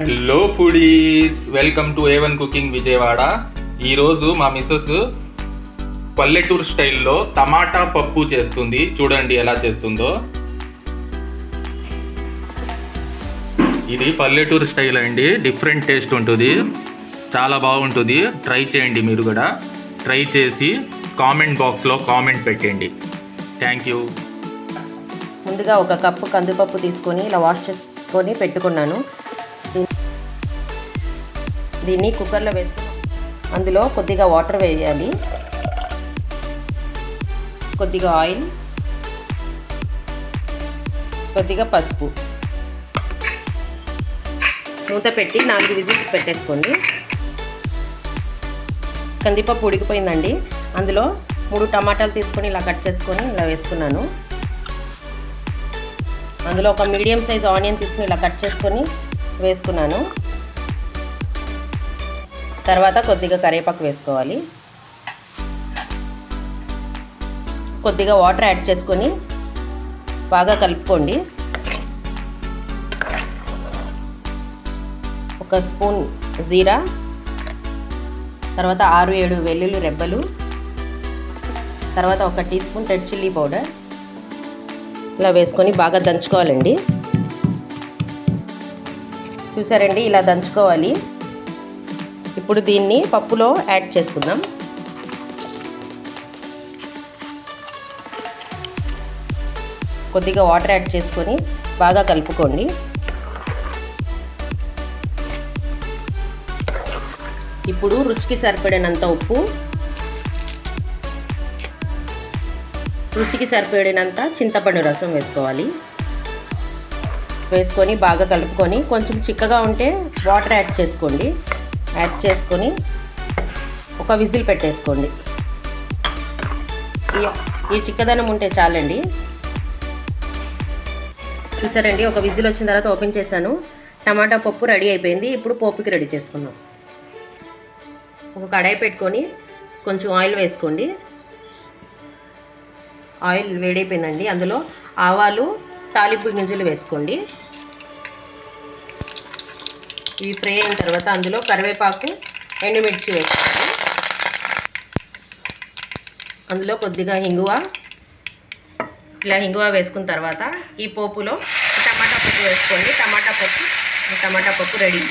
Hello foodies welcome to A one cooking Vijayawada ఈరోజు మా missus పల్లెటూరు స్టైల్లో టమాటా పప్పు చేస్తుంది. చూడండి ఎలా చేస్తుందో. ఇది పల్లెటూరు స్టైల్ అండి. డిఫరెంట్ టేస్ట్ ఉంటుంది. చాలా బాగుంటుంది. ట్రై చేయండి మీరు కూడా. ట్రై చేసి కామెంట్ బాక్స్లో కామెంట్ పెట్టండి. థ్యాంక్ యూ ముందుగా ఒక కప్పు కందిపప్పు తీసుకొని ఇలా వాష్ చేసుకొని పెట్టుకున్నాను. దీన్ని కుక్కర్లో వేసి అందులో కొద్దిగా వాటర్ వేయాలి. కొద్దిగా ఆయిల్. కొద్దిగా పసుపు. మూత పెట్టి నాలుగు విజిల్స్ పెట్టేసుకోండి. కందిపప్పు ఉడికిపోయిందండి. అందులో మూడు టమాటాలు తీసుకొని ఇలా కట్ చేసుకొని ఇలా వేసుకున్నాను అందులో ఒక మీడియం సైజ్ ఆనియన్ తీసుకుని ఇలా కట్ చేసుకొని వేసుకున్నాను. తర్వాత కొద్దిగా కరివేపాకు వేసుకోవాలి. కొద్దిగా వాటర్ యాడ్ చేసుకొని బాగా కలుపుకోండి. ఒక స్పూన్ జీరా తర్వాత ఆరు ఏడు వెల్లుల్లి రెబ్బలు తర్వాత ఒక teaspoon red chilli powder. ఇలా వేసుకొని బాగా దంచుకోవాలండి. చూసారండి ఇలా దంచుకోవాలి. ఇప్పుడు దీన్ని పప్పులో యాడ్ చేసుకుందాం. కొద్దిగా వాటర్ యాడ్ చేసుకొని బాగా కలుపుకోండి. ఇప్పుడు రుచికి సరిపడినంత ఉప్పు రుచికి సరిపడినంత చింతపండు రసం వేసుకోవాలి. వేసుకొని బాగా కలుపుకొని కొంచెం చిక్కగా ఉంటే వాటర్ యాడ్ చేసుకోండి. యాడ్ చేసుకొని ఒక విజిల్ పెట్టేసుకోండి. ఈ- చిక్కదనం ఉంటే చాలండి. చూసారండి ఒక విజిల్ వచ్చిన తర్వాత ఓపెన్ చేశాను. టమాటా పప్పు రెడీ అయిపోయింది. ఇప్పుడు పోపుకి రెడీ చేసుకున్నాం ఒక కడాయి పెట్టుకొని కొంచెం ఆయిల్ వేసుకోండి. ఆయిల్ వేడైపోయిందండి. అందులో ఆవాలు తాలింపు గింజలు వేసుకోండి. ఇవి ఫ్రై అయిన తర్వాత అందులో కరివేపాకు ఎండుమిర్చి వేసుకోండి అందులో కొద్దిగా హింగువ ఇలా హింగువ వేసుకున్న తర్వాత ఈ పోపులో టమాటా పప్పు వేసుకోండి. టమాటా పప్పు టమాటా పప్పు రెడీ.